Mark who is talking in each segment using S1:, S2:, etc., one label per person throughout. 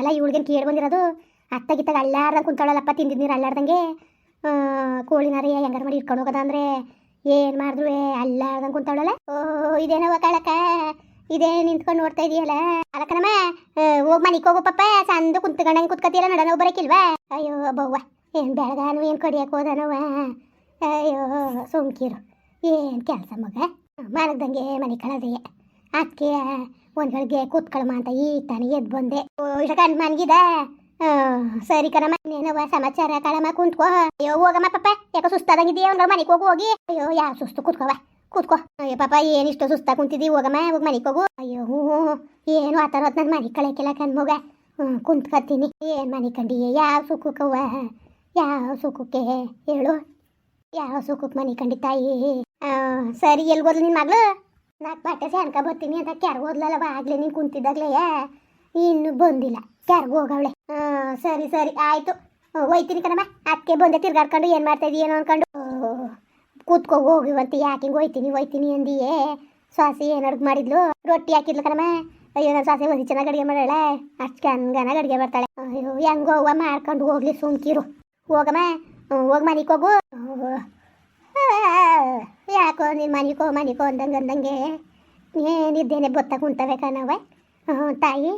S1: ಅಲ್ಲ ಇವಳಿಗೇನು ಕೇಳಿ ಬಂದಿರೋದು ಅತ್ತಗಿತ್ತಾಗ ಅಳ್ಳಾಡ್ದಂಗೆ ಕುಂತಾಳಲ್ಲಪ್ಪ ತಿಂದಿದ್ದು ನೀರು ಅಳ್ಳಾಡ್ದಂಗೆ ಆ, ಕೋಳಿನಾರ ಹೆಂಗಾರ ಮಾಡಿ ಇಟ್ಕೊಂಡು ಹೋಗೋದ ಅಂದರೆ ಏನು ಮಾಡಿದ್ರು ಅಳ್ಳಾಡ್ದಂಗೆ ಕುಂತಾಳಲ್ಲ ಓ ಇದೇನೋ ಕಳಕ ಇದೇ ನಿಂತ್ಕೊಂಡು ನೋಡ್ತಾ ಇದೆಯಲ್ಲ. ಅಲಕ್ಕನಮ್ಮ ಹೋಗಿ ಮನೆಗೆ ಹೋಗು ಪಪ್ಪ ಸಂದು ಕುಂತ್ಕೊಂಡಂಗೆ ಕುತ್ಕತೀರ ನಡ ನಾವು ಬರಕಿಲ್ವಾ? ಅಯ್ಯೋ ಬವ್ವ ಏನು ಬೆಳಗಾನು ಏನು ಕಡಿಯಕ್ಕೆ ಹೋದನವ ಅಯ್ಯೋ ಸುಮ್ಕಿರು ಏನು ಕೆಲಸ ಮಗ? ಮಲಗ್ದಂಗೆ ಮನೆ ಕಳದೆಯೇ. ಅದಕ್ಕೆ ಒಂದು ಗಳಿಗೆ ಅಂತ ಈ ತಾನೇ ಎದ್ದು ಬಂದೆ. ಓ, ಇಷ್ಟ ಕಣ್ ಮನ್ಗಿದ? ಸರಿ ಕಣಮ್ಮ ಇನ್ನೇನವ ಸಮಾಚಾರ ಕಳಮ್ಮ ಕುಂತ್ಕೋ. ಅಯ್ಯೋ, ಹೋಗಮ್ಮ ಪಾಪ ಯಾಕ ಸುಸ್ತಾದಂಗಿದೆಯಾ ಒಂದ್ ಮನೆಗೆ ಹೋಗು, ಹೋಗಿ. ಅಯ್ಯೋ ಯಾವ ಸುಸ್ತು ಕೂತ್ಕೋವ ಕೂತ್ಕೋ. ಅಯ್ಯೋ, ಪಾಪ ಏನಿಷ್ಟು ಸುಸ್ತಾ ಕುಂತಿದಿ ಹೋಗಮ್ಮ, ಹೋಗಿ ಮನೆಗೆ ಹೋಗು. ಅಯ್ಯೋ ಹ್ಞೂ ಏನು ಆ ಥರ ನನ್ನ ಮನೆ ಕಳಕ್ಕೆಲ್ಲ ಕಣ್ ಮಗ? ಹ್ಞೂ, ಕುಂತ್ಕತ್ತೀನಿ. ಏನು ಮನೆ ಕಂಡಿ ಯಾವ ಸುಖಕ್ಕವ್ವ? ಯಾವ ಸುಖಕ್ಕೆ ಹೇಳು? ಯಾವ ಸುಖಕ್ಕೆ ಮನೆ ಕಂಡಿ ತಾಯಿ ಸರಿ ಎಲ್ಲಿ ಹೋದ್ಲು ನಿನ್ನ ಮಗಳು? ನಾಲ್ಕು ಬಟ್ಟೆ ಸ್ಯಾನ್ಕ ಬರ್ತೀನಿ ಅಂತ ಕ್ಯಾರ್ಗೆ ಹೋದ್ಲಲ್ಲವ? ಆಗ್ಲಿ ನೀನು ಕುಂತಿದ್ದಾಗ್ಲೇ? ಇನ್ನು ಬಂದಿಲ್ಲ. ಕ್ಯಾರ್ಗೆ ಹೋಗವಳೆ. ಸರಿ ಸರಿ, ಆಯಿತು. ಹೋಯ್ತೀನಿ ಕಣಮ್ಮ. ಅದಕ್ಕೆ ಬಂದೆ ತಿರ್ಗಾಡ್ಕೊಂಡು ಏನು ಮಾಡ್ತಾ ಏನು ಅನ್ಕೊಂಡು. ಹೋಗಿ ಹೋಗಿವಂತ ಯಾಕೆ ಹಿಂಗೆ ಹೋಯ್ತೀನಿ ಹೋಯ್ತೀನಿ ಅಂದಿಯೇ? ಸಾಸಿ ಏನು ಅಡುಗೆ ಮಾಡಿದ್ಲು? ರೊಟ್ಟಿ ಹಾಕಿದ್ಲು ಕಣಮ್ಮ. ಅಯ್ಯೋ ನನ್ನ ಸಾಸಿ ಒಂದು ಚೆನ್ನಾಗಿ ಅಡುಗೆ ಮಾಡಾಳೆ ಅಷ್ಟು ಹಂಗನಾಗ ಅಡುಗೆ ಬರ್ತಾಳೆ ಅಯ್ಯೋ, ಹೆಂಗೋ ಹೋಗ ಮಾಡ್ಕೊಂಡು ಹೋಗ್ಲಿ ಸುಮ್ಕಿರು. ಹೋಗಮ್ಮ. ಹೋಗಿ ಮನೆಗೆ ಹೋಗು. ಯಾಕೋ ನೀನು ಮನಿಕೋ ಮನಿಕೋ ಅಂದಂಗೆ ಅಂದಂಗೆ ಏನಿದ್ದೇನೆ ಬೊತ್ತ ಕುಂತವೆ ಕಣವ ಹ್ಞೂ ತಾಯಿ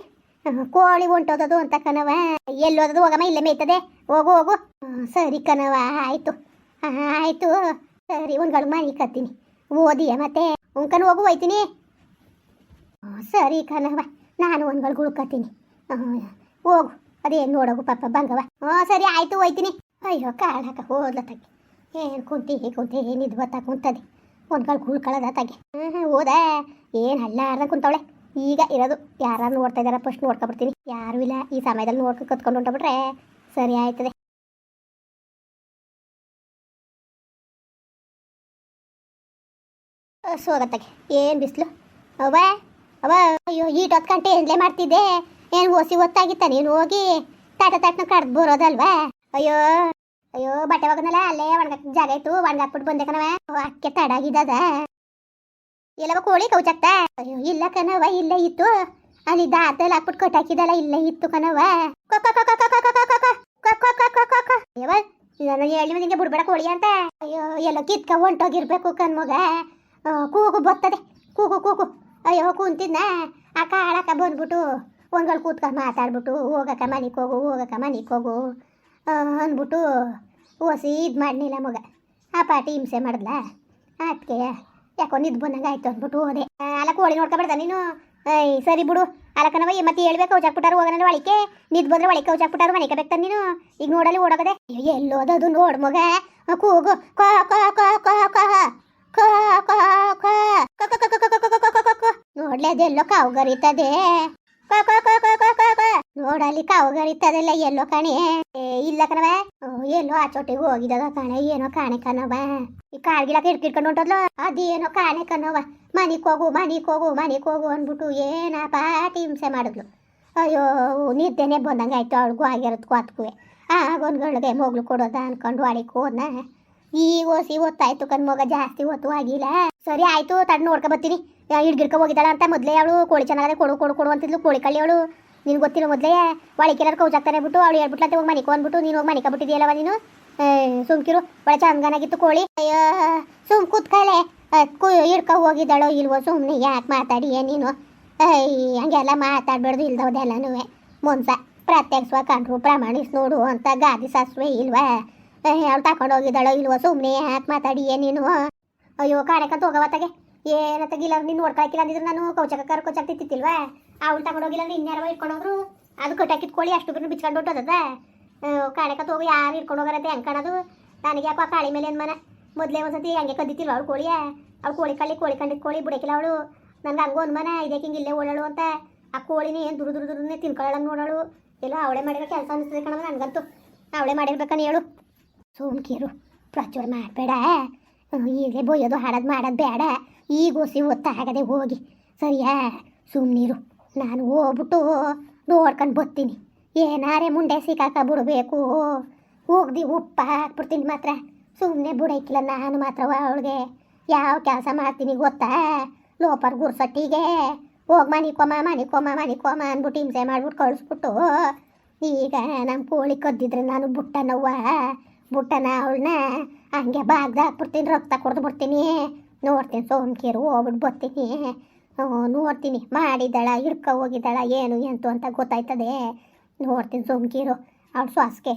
S1: ಕೋಳಿ ಹೊಂಟೋದದು ಅಂತ ಕಣವ ಎಲ್ಲೋದದು ಹೋಗಮ್ಮ, ಇಲ್ಲೇ ಮೇಯ್ತದೆ. ಹೋಗು ಹೋಗು. ಸರಿ ಕಣವ ಆಯಿತು. ಆಯಿತು. ಸರಿ, ಒಂದು ಮನೆ ಕತ್ತೀನಿ. ಓದಿಯ ಮತ್ತೆ? ಉಂಕನ್ ಹೋಗು, ಹೋಯ್ತೀನಿ. ಸರಿ ಕಣವ ನಾನು ಒಂದ್ಗಳು ಗುಳ್ಕತ್ತೀನಿ ಹೋಗು. ಅದೇನು ನೋಡೋಗು ಪಾಪ ಬಂಗವ ಹ್ಞೂ ಸರಿ, ಆಯಿತು, ಹೋಯ್ತೀನಿ. ಅಯ್ಯೋ ಕಾಳಕ ಹೋದ್ಲತ್ತಕ್ಕೆ ಏನು ಕುಂತಿ ಕುಂತಿ ಏನಿದ್ ಬತ್ತಾ ಕುಂತದೆ. ಒಂದ್ಗಳು ಕುಳ್ಕೊಳ್ಳೋದ ತಗೆ ಹ್ಞೂ ಹ್ಞೂ ಹೋದ. ಏನು ಹಳ್ಳಾರ್ದ ಕುಂತವಳೆ. ಈಗ ಇರೋದು. ಯಾರು ನೋಡ್ತಾ ಇದಾರ ಫಸ್ಟ್ ನೋಡ್ಕೊಬಿಡ್ತೀನಿ ಯಾರು ಇಲ್ಲ. ಈ ಸಮಯದಲ್ಲಿ ನೋಡ್ಕೊ ಕತ್ಕೊಂಡು ಹೊಂಟೋಗ್ಬಿಟ್ರೆ ಸರಿ ಆಯ್ತದೆ. ಸೋಗತ್ತಾಗೆ ಏನು ಬಿಸಿಲು? ಅವ ಅವ ಅಯ್ಯೋ ಈಟ್ ಹೊತ್ಕಂಟೆ ಎಂದ್ಲೇ ಮಾಡ್ತಿದ್ದೆ. ಏನು ಓಸಿ ಹೊತ್ತಾಗಿತ್ತ ನೀನು ಹೋಗಿ? ತಾಟ ತಾಟ್ನ ಕಡ್ದು ಬರೋದಲ್ವಾ? ಅಯ್ಯೋ ಅಯ್ಯೋ ಬಟ್ಟೆ ಒಗದ್ನಲ್ಲ ಅಲ್ಲೇ ಒಣಗಾಕ್ ಜಾಗ ಇತ್ತು ಒಣಗಾಕ್ಬಿಟ್ಟು ಬಂದೆ ಕಣವ ಅಕ್ಕೆ ತಡಾಗಿದ್ದದ ಎಲ್ಲವ ಕೋಳಿ ಕೌಚತ್ತ ಅಯ್ಯೋ ಇಲ್ಲ ಕಣವ ಇಲ್ಲೇ ಇತ್ತು ಅಲ್ಲಿ ದಾತಲ್ಲಿ ಹಾಕ್ಬಿಟ್ಟು ಕಟ್ಟಾಕಿದಲ್ಲ ಇಲ್ಲೇ ಇತ್ತು ಕಣವ ಇದನ್ನ ಹೇಳಿ ನಿಮಗೆ ಬಿಡ್ಬೇಡ ಕೋಳಿ ಅಂತ ಅಯ್ಯೋ ಎಲ್ಲ ಕಿತ್ಕ ಹೊಂಟೋಗಿರ್ಬೇಕು ಕಣ್ಮಗ ಕೂಗು ಬರ್ತದೆ ಕೂಗು ಕೂಗು ಅಯ್ಯೋ ಕುಂತಿದ್ನ ಆ ಆಡಕ್ಕ ಬಂದ್ಬಿಟ್ಟು ಒಂದ್ಗಳು ಕೂತ್ಕ ಮಾತಾಡ್ಬಿಟ್ಟು ಹೋಗಕ್ಕ ಮನಿಗೆ ಹೋಗು ಹೋಗಕ್ಕ ಮನಿಗೆ ಹೋಗು ಅಂದ್ಬಿಟ್ಟು ಓಸಿ ಇದು ಮಾಡಲಿಲ್ಲ ಮಗ ಆ ಪಾಟಿ ಹಿಂಸೆ ಮಾಡಿದ್ಲ ಅದಕ್ಕೆ ಯಾಕೋ ನಿದ್ದು ಬಂದಂಗೆ ಆಯ್ತು ಅಂದ್ಬಿಟ್ಟು ಹೋದೆ ಅಲ್ಲ ಕೋಳಿ ನೋಡ್ಕೊಬೇಡ್ದ ನೀನು ಐ ಸರಿ ಬಿಡು ಅಲಕನವ ಮತ್ತೆ ಹೇಳ್ಬೇಕು ಕೌಚಾಕ್ಬಿಟ್ಟಾರು ಹೋಗೋಣ ಒಳಿಕೆ ನಿದ್ದು ಬಂದ್ರೆ ಒಳಗೆ ಕೌಚಾಕ್ಬಿಟ್ಟಾರು ಮನೆ ಕಬೇಕು ನೀನು ಈಗ ನೋಡಲಿ ಓಡೋಗದೆ ಅಯ್ಯೋ, ಎಲ್ಲೋದದು ನೋಡು ಮಗ ಕೂಗು ಕೋ ಕೋ ಕೋ ಕೋ ಕೋ ಕೋ ಕೋ ಕೋ. ನೋಡ್ಲೆ ಅದೆಲ್ಲೋ ಕಾವು ಗರಿತದೆ. ನೋಡಲ್ಲಿ ಕಾವು ಗರಿತದೆಲ್ಲ ಎಲ್ಲೋ ಕಾಣೆ. ಇಲ್ಲ ಕಣವ ಎಲ್ಲೋ ಆ ಚೋಟಿಗೆ ಹೋಗಿದಾಗ ಕಾಣೆ, ಏನೋ ಕಾಣೆ ಕಣವ ಈ ಕಾಳ್ಗಿಳಕ್ಕೆ ಹಿಡ್ಕಿಡ್ಕೊಂಡು ಹೊಂಟದ್ಲು? ಅದೇನೋ ಕಾಣೆ ಕಣವ ಮನಿಗ್ ಹೋಗು, ಮನಿಗೆ ಹೋಗು, ಮನಿಗ್ ಹೋಗು ಅಂದ್ಬಿಟ್ಟು ಏನಪ್ಪ ಹಿಂಸೆ ಮಾಡಿದ್ಲು. ಅಯ್ಯೋ, ನಿದ್ದೆನೆ ಬಂದಂಗೆ ಆಯ್ತು ಅವಳಿಗೂ ಆಗಿರೋದು ಕೋತ್ಕುವೆ ಆಗೊಂದ್ಗಳಿಗೆ ಮೊಗ್ಲು ಕೊಡೋದ ಅನ್ಕೊಂಡು ವಾಡಿಗೆ ಹೋದ್ನ. ಈಗ ಓಸಿ ಹೊತ್ತಾಯ್ತು ಕಣ್ ಮೊಗ, ಜಾಸ್ತಿ ಹೊತ್ತು ಆಗಿಲ್ಲ. ಸರಿ ಆಯ್ತು ತಡ್ ನೋಡ್ಕೊ ಬರ್ತೀನಿ. ಹಿಡ್ಗಿಡ್ಕೊ ಹೋಗಿದ್ದಾಳ ಅಂತ ಮೊದಲೇ ಅವಳು ಕೋಳಿ ಚೆನ್ನಾಗದೆ ಕೊಡು ಕೊಡು ಕೊಡು ಅಂತಿದ್ಲು. ಕೋಳಿ ಕಳ್ಳಿ ಅವಳು. ನಿನ್ಗೆ ಗೊತ್ತಿಲ್ಲ ಮೊದಲೇ ಒಳಕೆಲ್ಲರೂ ಕೌಚಾಕ್ತಾನೆ ಬಿಟ್ಟು ಅವಳು ಹೇಳ್ಬಿಟ್ಲಂತೆ ಹೋಗಿ ಮನಿಕೊ ಅಂದ್ಬಿಟ್ಟು ನೀನು ಹೋಗಿ ಮನಿಕ ಬಿಟ್ಟಿದೆಯಲ್ಲವ ನೀನು? ಏ, ಸುಮ್ಕಿರು. ಒಳ್ಳೆ ಚಂದನಾಗಿತ್ತು ಕೋಳಿ. ಅಯ್ಯೋ ಸುಮ್ ಕೂತ್ಕಳೆ ಕೂ ಹಿಡ್ಕೊ ಹೋಗಿದ್ದಾಳೋ ಇಲ್ವೋ ಸುಮ್ಮನೆ ಯಾಕೆ ಮಾತಾಡಿ ನೀನು? ಅಯ್ಯ ಹಂಗೆಲ್ಲ ಮಾತಾಡ್ಬಾರ್ದು ಇಲ್ದವ್ದೆಲ್ಲನೂ. ಮೊನ್ಸ ಪ್ರತ್ಯಕ್ಷವಾಗಿ ಕಂಡ್ರು ಪ್ರಮಾಣಿಸ್ ನೋಡು ಅಂತ ಗಾದಿ ಸಾಸುವೆ ಇಲ್ವಾ? ಅವ್ಳು ತಗೊಂಡು ಹೋಗಿದ್ದಾಳೋ ಇಲ್ವೋ ಸುಮ್ಮನೆ ಯಾಕೆ ಮಾತಾಡಿ ನೀನು? ಅಯ್ಯೋ ಕಾಡಕ್ಕಂತ ಹೋಗವತ್ತಾಗೆ ಏನತ್ತಾಗಿಲ್ಲ ನೀನು ನೋಡ್ಕೊಳಕಿಲ್ಲ ಅಂದಿದ್ರು ನಾನು ಕೌಚಕ ಕರ್ ಕೌಚಕ್ ತಿತ್ತಿಲ್ವಾ ಅವಳು ತಗೊಂಡು ಹೋಗಿಲ್ಲ ಅಂದ್ರೆ ಇನ್ಯಾರವ ಹೋಗ್ರು ಹೋದ್ರು ಅದು ಕಟ್ಟಾಕಿದ್ ಕೋಳಿ ಅಷ್ಟು ಬಿಟ್ಟು ಬಿಚ್ಕೊಂಡು ಹೊಟ್ಟದ ಕಾಣಕತ್ತ ಹೋಗಿ, ಯಾರು ಇಟ್ಕೊಂಡು ಹೋಗಾರಂತೆ, ಹೆಂಗೆ ಕಾಣೋದು? ನನಗೆ ಯಾಕೋ ಆ ಕಾಳಿ ಮೇಲೆ ಏನು ಮನ? ಮೊದಲೇ ಒಂದ್ಸತಿ ಹಂಗೆ ಕದ್ದಿತ್ತಿಲ್ಲ ಅವಳು ಕೋಳಿಯ? ಅವ್ಳು ಕೋಳಿ ಕಳ್ಳಿ, ಕೋಳಿ ಕಂಡಿದ್ ಕೋಳಿ ಬಿಡಕಿಲ್ಲ ಅವಳು. ನನ್ಗೆ ಹಂಗೋ ಒಂದು ಮನ ಇದಕ್ಕೆ ಹಿಂಗೆ ಇಲ್ಲೇ ಓಡಾಳು ಅಂತ. ಆ ಕೋಳಿನೇ ಏನು ದುರು ದುರು ದುರುನೇ ತಿನ್ಕೊಳ್ಳಂಗೆ ನೋಡೋಳು. ಎಲ್ಲ ಅವಳೇ ಮಾಡಿರೋ ಕೆಲಸ ಅನಿಸ್ತದೆ ಕಣವ ನನಗಂತೂ. ಅವಳೇ ಮಾಡಿರ್ಬೇಕನ್ನ ಹೇಳು. ಸುಮ್ಕಿರು ಪ್ರಚುರ ಮಾಡಬೇಡ. ಈಗಲೇ ಬೊಯ್ಯೋದು ಹಾಡೋದು ಮಾಡೋದು ಬೇಡ. ಈಗ ಓಸಿ ಒತ್ತಾಗದೆ ಹೋಗಿ. ಸರಿಯಾ? ಸುಮ್ಮನಿರು ನಾನು ಹೋಗ್ಬಿಟ್ಟು ನೋಡ್ಕೊಂಡು ಬರ್ತೀನಿ. ಏನಾರೆ ಮುಂಡೆ ಸಿಕ್ಕಾಕ ಬಿಡಬೇಕು. ಹೋಗ್ದಿ ಉಪ್ಪ ಹಾಕ್ಬಿಡ್ತೀನಿ ಮಾತ್ರ. ಸುಮ್ಮನೆ ಬಿಡೈಕಿಲ್ಲ ನಾನು ಮಾತ್ರ ಅವಳಿಗೆ. ಯಾವ ಕೆಲಸ ಮಾಡ್ತೀನಿ ಗೊತ್ತಾ? ಲೋಪರ್ ಗುರ್ಸಟ್ಟಿಗೆ. ಹೋಗಿ ಮನಿಕೊಮ್ಮ ಮನಿಕೊಮ್ಮ ಮನಿಕೊಮ್ಮ ಅಂದ್ಬಿಟ್ಟು ಹಿಂಸೆ ಮಾಡ್ಬಿಟ್ಟು ಕಳಿಸ್ಬಿಟ್ಟು. ಈಗ ನಮ್ಮ ಕೋಳಿ ಕದ್ದಿದ್ರೆ ನಾನು ಬುಟ್ಟನವ್ವ. ಬುಟ್ಟನ ಅವಳನ್ನ ಹಂಗೆ ಬಾಗ್ದಾಕ್ಬಿಡ್ತೀನಿ ರಕ್ತ ಕೊಡ್ದು ಬಿಡ್ತೀನಿ. ನೋಡ್ತೀನಿ ಸೋಮಕೇರು ಹೋಗ್ಬಿಟ್ಟು ಬರ್ತೀನಿ. ನೋಡ್ತೀನಿ. ಮಾಡಿದ್ದಾಳ, ಹಿಡ್ಕೊ ಹೋಗಿದ್ದಾಳ, ಏನು, ಎಂತು ಅಂತ ಗೊತ್ತಾಯ್ತದೆ. ನೋಡ್ತೀನಿ ಸೋಮಕೀರು. ಅವಳು ಶ್ವಾಸಕ್ಕೆ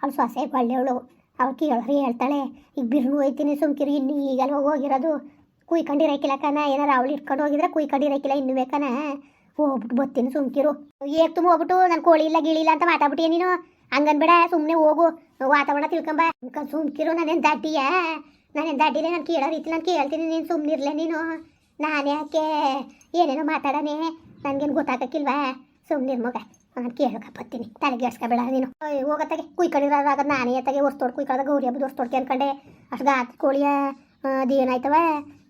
S1: ಅವಳು ಶ್ವಾಸೆ ಬಳ್ಳೆವಳು ಅವಳು ಕೇಳೋರು ಹೇಳ್ತಾಳೆ, ಈಗ ಬಿರ್ನು ಹೋಯ್ತೀನಿ ಸುಮ್ಕಿರು, ಇನ್ನು ಈಗಲ್ವ ಹೋಗಿರೋದು. ಕುಯ್ಕೊಂಡಿರಕ್ಕಿಲ್ಲ ಕಣ, ಏನಾರು ಅವಳು ಇಟ್ಕೊಂಡು ಹೋಗಿದ್ರೆ ಕುಯ್ಕೊಂಡಿರಕ್ಕಿಲ್ಲ ಇನ್ನು ಬೇಕನ? ಹೋಗ್ಬಿಟ್ಟು ಬರ್ತೀನಿ ಸುಮ್ಕಿರು. ಏಕ್ ತುಂಬ ಹೋಗ್ಬಿಟ್ಟು, ನಾನು ಕೋಳಿ ಇಲ್ಲ, ಗಿಳಿ ಇಲ್ಲ ಅಂತ ಮಾತಾಡ್ಬಿಟ್ಟಿಯ ನೀನು? ಹಂಗನ್ಬೇಡ ಸುಮ್ಮನೆ ಹೋಗು. ವಾತಾವರಣ ತಿಳ್ಕೊಂಬ ಸುಮ್ಕಿರು, ನಾನೇನು ದಾಟಿಯ ನಾನೇನು ದಾಟಿಲೆ ನಾನು ಕೇಳೋ ರೀತಿ ನಾನು ಕೇಳ್ತೀನಿ ನೀನು ಸುಮ್ಮನಿರ್ಲೆ ನೀನು ನಾನು ಯಾಕೆ ಏನೇನೋ ಮಾತಾಡನೆ ನನಗೇನು ಗೊತ್ತಾಗಕ್ಕಿಲ್ವಾ ಸುಮ್ಮನಿರ್ ಮಗ ನಾನು ಕೇಳಕ ಬರ್ತೀನಿ ತಲೆಗೆಡ್ಸ್ಕೊಬೇಡ ನೀನು ಓಯ್ ಹೋಗತ್ತಾಗೆ ಕುಯ್ಕೊಂಡಿರೋದಾಗ ನಾನೇ ಎತ್ತಾಗೆ ಹೊಸ್ತೋಡ್ ಕುಯ್ಕೊಳ್ಳೋದ ಗೌರಿ ಹಬ್ಬದ ಹೊಸ್ತೋಡ್ಕೆ ಅನ್ಕೊಂಡೆ ಅಷ್ಟು ಗಾತ್ ಕೋಳಿಯ ಅದೇನಾಯ್ತವ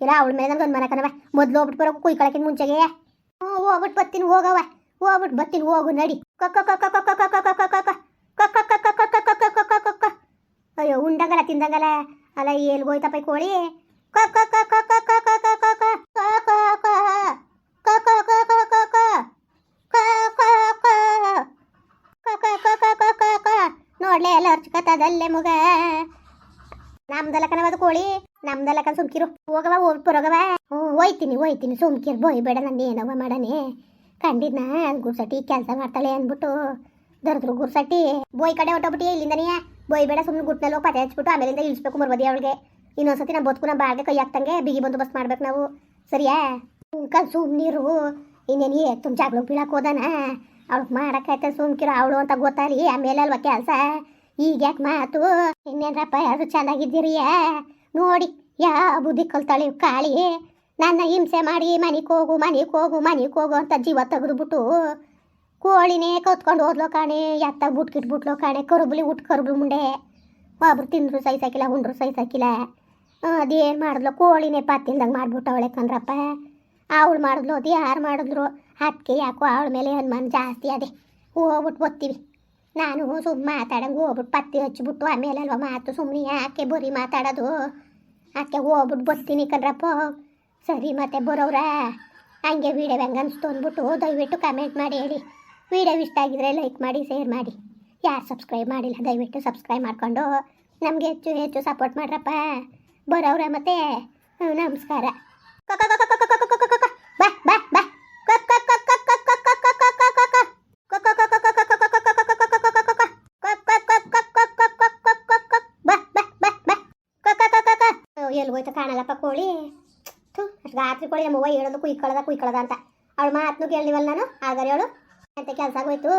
S1: ಇಲ್ಲ ಅವಳ ಮೇಲೆ ನನಗೆ ಒಂದು ಮನಕನವ ಮೊದ್ಲು ಹೋಗ್ಬಿಟ್ಟು ಬರೋ ಕುಯ್ಕೊಳಕ್ಕಿಂತ ಮುಂಚೆಗೆ ಹ್ಞೂ ಹೋಗ್ಬಿಟ್ಟು ಬತ್ತೀನಿ ಹೋಗವ ಹೋಗ್ಬಿಟ್ಟು ಬತ್ತೀನಿ ಹೋಗು ನಡಿ ಕಕ್ಕ ಕಕ್ಕ ಕಕ್ಕ ಕಕ್ಕ ಕಕ್ಕ ಕಕ್ಕ ಕಕ್ಕ ಕಕ್ಕ ಕಕ್ಕ ಕಕ್ಕ ಕಕ್ಕ ಕಕ್ಕ ಅಯ್ಯೋ ಉಂಡಂಗಲ್ಲ ತಿಂದಂಗಲ್ಲ ಅಲ್ಲ ಎಲ್ಗೋಯ್ತಪ್ಪ ಕೋಳಿ ನೋಡ್ಲೆ ಎಲ್ಲ ಹರ್ಚ್ಕತ್ತದಲ್ಲೇ ಮುಗ ನಮ್ದಲ್ಲ ಕಣವದು ಕೋಳಿ ನಮ್ದಲ್ಲ ಕಣ್ ಸುಮ್ಕಿರು ಹೋಗವ ಹೋಗಿ ಬರೋಗವ ಹ್ಞೂ ಒಯ್ತೀನಿ ಒಯ್ತೀನಿ ಸುಮ್ಕಿರು ಬೋಯ್ ಬೇಡ ನಾನು ಏನವ ಮಾಡನೆ ಕಂಡಿದ್ನ ಗುಸಟಿ ಕೆಲಸ ಮಾಡ್ತಾಳೆ ಅಂದ್ಬಿಟ್ಟು ದರ್ದ್ರು ಗುರ್ಸಟ್ಟಿ ಬೋಯ್ ಕಡೆ ಹೊಟ್ಟೋಗ್ಬಿಟ್ಟು ಇಲ್ಲಿಂದನೇ. ಬೋಯ್ ಬೇಡ ಸುಮ್ಮನೆ ಗುಟ್ನಲ್ಲಿ ಹೋಗಿ ಪತ್ತೆ ಹಚ್ಬಿಟ್ಟು, ಆಮೇಲಿಂದ ಇಳಿಸ್ಬೇಕು ಮರ್ಬದಿ ಅವಳಿಗೆ. ಇನ್ನೊಂದ್ಸತಿ ನಮ್ಮ ಬದುಕು ನಮ್ಮ ಬಾಳ್ಗೆ ಕೈ ಹಾಕ್ತಂಗೆ, ಬಿಗಿ ಬಂದು ಬಸ್ ಮಾಡ್ಬೇಕು ನಾವು. ಸರಿಯಾ? ಕಲ್ ಸುಮ್ಮನಿರು ಇನ್ನೇನು ಏ ತುಂಬ ಜಾಗ್ಳು ಬೀಳಕ್ಕೆ ಹೋದಾನ? ಅವಳು ಮಾಡಕ್ಕಾಯ್ತ ಸುಮ್ಕಿರು ಅವಳು ಅಂತ ಗೊತ್ತಾರಿ ಆಮೇಲೆ ಅಲ್ವಾ ಕೆಲಸ? ಈಗ ಯಾಕೆ ಮಾತು? ಇನ್ನೇನ್ರಪ್ಪ ಯಾರು ಚೆನ್ನಾಗಿದ್ದೀರಿಯ ನೋಡಿ ಯಾ ಬುದ್ಧಿ ಕಲ್ತಾಳೆ ಕಾಳಿ. ನನ್ನ ಹಿಂಸೆ ಮಾಡಿ ಮನೆಗೆ ಹೋಗು ಮನೆಗೆ ಹೋಗು ಮನೆಗೆ ಹೋಗು ಅಂತ ಜೀವ ತೆಗೆದುಬಿಟ್ಟು ಕೋಳಿನೇ ಕತ್ಕೊಂಡು ಹೋದ್ಲೋ ಕಾಣೆ, ಎತ್ತಾಗ ಬುಟ್ಕಿಟ್ಬಿಟ್ಲೋ ಕಾಣೆ, ಕರುಬಲಿ ಉಟ್ ಕರುಬಲು ಮುಂಡೆ. ಒಬ್ರು ತಿಂದ್ರು ಸೈಸಾಕಿಲ್ಲ ಉಂಡ್ರು ಸೈಸಾಕಿಲ್ಲ ಅದೇನು ಮಾಡಿದ್ಲು? ಕೋಳಿನೇ ಪತ್ತಿಲ್ದಂಗೆ ಮಾಡ್ಬಿಟ್ಟವಳೆ ಕಂದ್ರಪ್ಪ. ಅವಳು ಮಾಡಿದ್ಲು, ಅದು ಯಾರು ಮಾಡಿದ್ರು? ಅದಕ್ಕೆ ಯಾಕೋ ಅವಳ ಮೇಲೆ ಅನುಮಾನ ಜಾಸ್ತಿ ಅದೇ. ಹೋಗ್ಬಿಟ್ಟು ಬರ್ತೀವಿ ನಾನು ಸುಮ್ಮನೆ ಮಾತಾಡಂಗೆ ಹೋಗ್ಬಿಟ್ಟು ಪತ್ತಿ ಹಚ್ಚಿಬಿಟ್ಟು ಆಮೇಲೆ ಅಲ್ವ ಮಾತು ಸುಮ್ಮನೆ ಯಾಕೆ ಬರೀ ಮಾತಾಡೋದು? ಅದಕ್ಕೆ ಹೋಗ್ಬಿಟ್ಟು ಬರ್ತೀನಿ ಕಣ್ರಪ್ಪ ಸರಿ ಮತ್ತೆ ಬರೋವ್ರ? ಹಂಗೆ ವೀಡಿಯೋ ಹೆಂಗೆ ಅನಿಸ್ತು ಅಂದ್ಬಿಟ್ಟು ದಯವಿಟ್ಟು ಕಮೆಂಟ್ ಮಾಡಿ ಹೇಳಿ. ವಿಡಿಯೋ ಇಷ್ಟ ಆಗಿದ್ರೆ ಲೈಕ್ ಮಾಡಿ ಶೇರ್ ಮಾಡಿ ಯಾರು ಸಬ್ಸ್ಕ್ರೈಬ್ ಮಾಡಿಲ್ಲ ದಯವಿಟ್ಟು ಸಬ್ಸ್ಕ್ರೈಬ್ ಮಾಡಿಕೊಂಡು ನಮಗೆ ಹೆಚ್ಚು ಹೆಚ್ಚು ಸಪೋರ್ಟ್ ಮಾಡ್ರಪ್ಪ ಬರೋವ್ರೆ ಮತ್ತೆ ನಮಸ್ಕಾರ ಬಾ ಬಾ ಬಾ ಎಲ್ಲಿ ಹೋಯ್ತು ಕಾಣಲ್ಲಪ್ಪ ಕೋಳಿ ರಾತ್ರಿ ಕೋಳಿ ನಮ್ಮ ಹೇಳೋದು ಕುಯ್ಕೊಳ್ಳೋದ ಕುಯ್ಕೊಳ್ಳೋದ ಅಂತ ಅವಳು ಮಾತನ್ನು ಕೇಳಿವಲ್ಲ ನಾನು ಆಗರೆ ಹೇಳು ಕೆಲಸ ಆಗೋಯ್ತು.